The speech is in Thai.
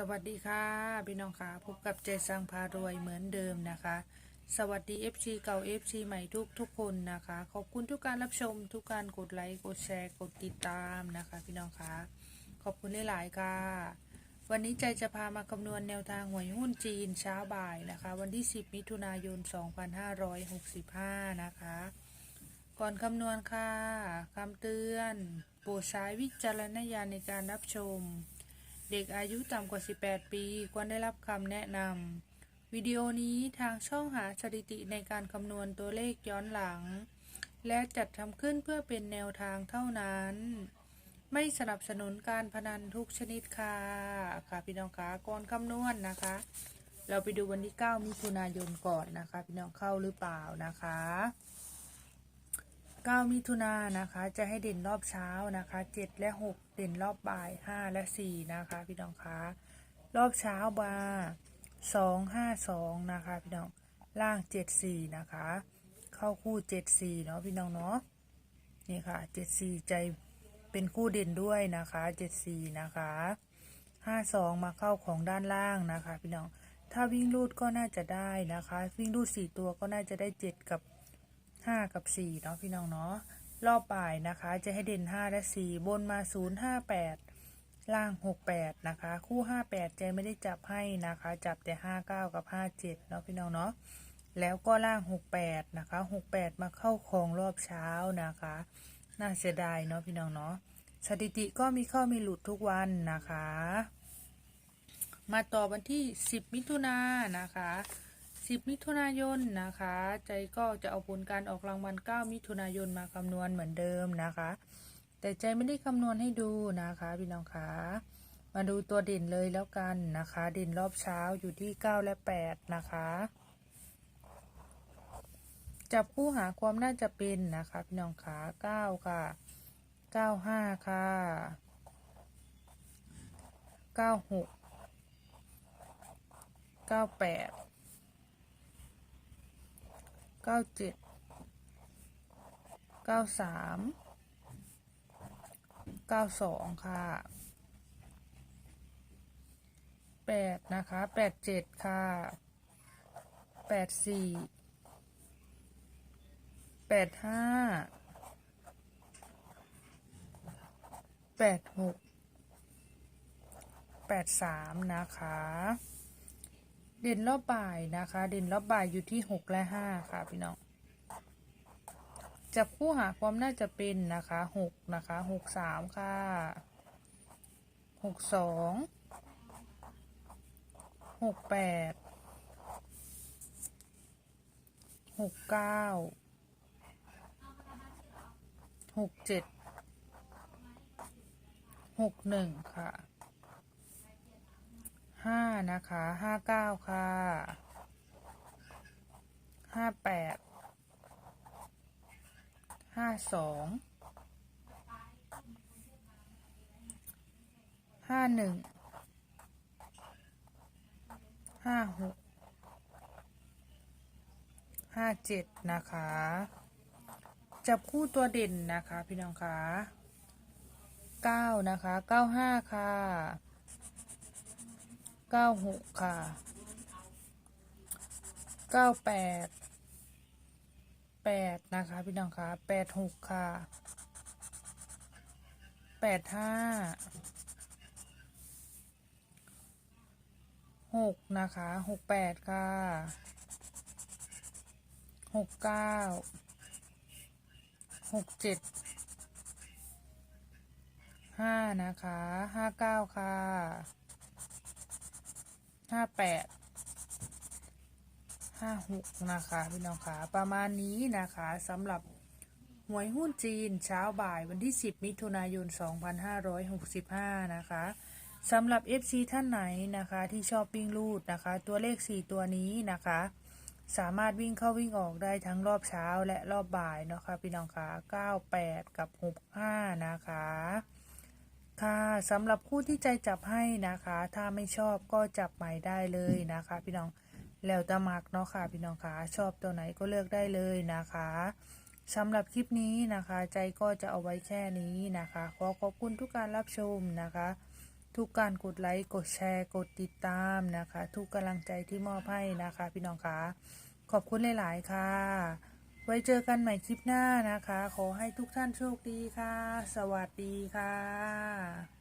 สวัสดีค่ะพี่น้องค่ะพบกับเจสังพารวยเหมือนเดิมนะคะ สวัสดี FC เก่า FC ใหม่ทุกทุกคนนะคะ ขอบคุณทุกการรับชมทุกการกดไลค์กดแชร์กดติดตามนะคะ พี่น้องค่ะขอบคุณหลายๆค่ะ วันนี้ใจจะพามาคำนวณแนวทางหวยหุ้นจีนเช้าบ่ายนะคะ วันที่ 10 มิถุนายน 2565 นะคะ ก่อนคำนวณค่ะคำเตือนโปรดใช้วิจารณญาณในการรับชม เด็กอายุต่ำกว่า 18 ปี ควรได้รับคำแนะนำวิดีโอนี้ทางช่องหาสถิติในการคำนวณตัวเลขย้อนหลัง และจัดทำขึ้นเพื่อเป็นแนวทางเท่านั้น ไม่สนับสนุนการพนันทุกชนิดค่ะ ค่ะพี่น้องคะก่อนคำนวณนะคะ เราไปดูวันที่ 9 มิถุนายนก่อนนะคะ พี่น้องเข้าหรือเปล่านะคะ 9 มิถุนายนนะคะ จะให้เด่นรอบเช้านะคะ 7 และ 6 เด่นรอบบ่าย 5 และ 4 นะคะ พี่น้องคะรอบเช้าบา2 5 2นะคะ พี่น้องล่าง7 4นะคะ เข้าคู่7 4เนาะพี่น้องเนาะนี่ค่ะ7 4ใจเป็นคู่เด่นด้วยนะคะ7 4นะคะ5 2มาเข้าของด้านล่างนะคะ พี่น้องถ้าวิ่งรูดก็น่าจะได้นะคะ วิ่งรูด4ตัวก็น่าจะได้7กับ ห้ากับสี่เนาะพี่น้องเนาะรอบบ่ายนะคะจะให้เด่นห้าและสี่บนมาศูนย์ห้าแปดล่างหกแปดนะคะ คู่ห้าแปดใจไม่ได้จับให้นะคะ จับแต่ห้าเก้ากับห้าเจ็ดเนาะพี่น้องเนาะแล้วก็ล่างหกแปดนะคะหกแปดมาเข้าของรอบเช้านะคะ น่าเสียดายเนาะพี่น้องเนาะสถิติก็มีเข้ามีหลุดทุกวันนะคะ มาต่อวันที่ 10 มิถุนายนนะคะ 10 มิถุนายนนะคะ ใจก็จะเอาผลการออกรางวัล 9 มิถุนายนมาคำนวณเหมือนเดิมนะคะ แต่ใจไม่ได้คำนวณให้ดูนะคะพี่น้องคะมาดูตัวเด่นเลยแล้วกันนะคะ เด่นรอบเช้าอยู่ที่ 9 และ 8 นะคะ จับคู่หาความน่าจะเป็นนะคะพี่น้องคะ9ค่ะ 95 ค่ะ 96 98 เก้าเจ็ดเก้าสามเก้าสองค่ะแปดนะคะแปดเจ็ดค่ะแปดสี่แปดห้าแปดหกแปดสามนะคะ เด่นรอบบ่ายนะคะ เด่นรอบบ่ายอยู่ที่หกและห้าค่ะพี่น้องจับคู่หาความน่าจะเป็นนะคะหกนะคะหกสามค่ะหกสองหกแปดหกเก้าหกเจ็ดหกหนึ่งค่ะ นะคะห้าเก้าค่ะห้าแปดห้าสองห้าหนึ่งห้าหกห้าเจ็ดนะคะ จับคู่ตัวเด่นนะคะ พี่น้องคะเก้านะคะเก้าห้าค่ะ เก้าหกค่ะเก้าแปดแปดนะคะ พี่น้องคะแปดหกค่ะแปดห้าหกนะคะหกแปดค่ะหกเก้าหกเจ็ดห้านะคะห้าเก้าค่ะ ห้าแปดห้าหกนะคะพี่น้องคะประมาณนี้นะคะสำหรับหวยหุ้นจีนเช้าบ่ายวันที่ 10 มิถุนายน 2565 นะคะสำหรับ FC ท่านไหนนะคะที่ชอบวิ่งลูดนะคะ ตัวเลข 4 ตัวนี้นะคะ สามารถวิ่งเข้าวิ่งออกได้ทั้งรอบเช้าและรอบบ่ายนะคะพี่น้องคะ98 กับ 65 นะคะ ค่ะสำหรับคู่ที่ใจจับให้นะคะ ถ้าไม่ชอบก็จับใหม่ได้เลยนะคะ พี่น้องแล้วแตะมักเนาะค่ะ พี่น้องคะชอบตัวไหนก็เลือกได้เลยนะคะสำหรับคลิปนี้นะคะ ใจก็จะเอาไว้แค่นี้นะคะ ขอขอบคุณทุกการรับชมนะคะ ทุกการกดไลค์กดแชร์กดติดตามนะคะ ทุกกำลังใจที่มอบให้นะคะ พี่น้องคะขอบคุณหลาย ๆ ค่ะ ไว้เจอกันใหม่คลิปหน้านะคะ ขอให้ทุกท่านโชคดีค่ะ สวัสดีค่ะ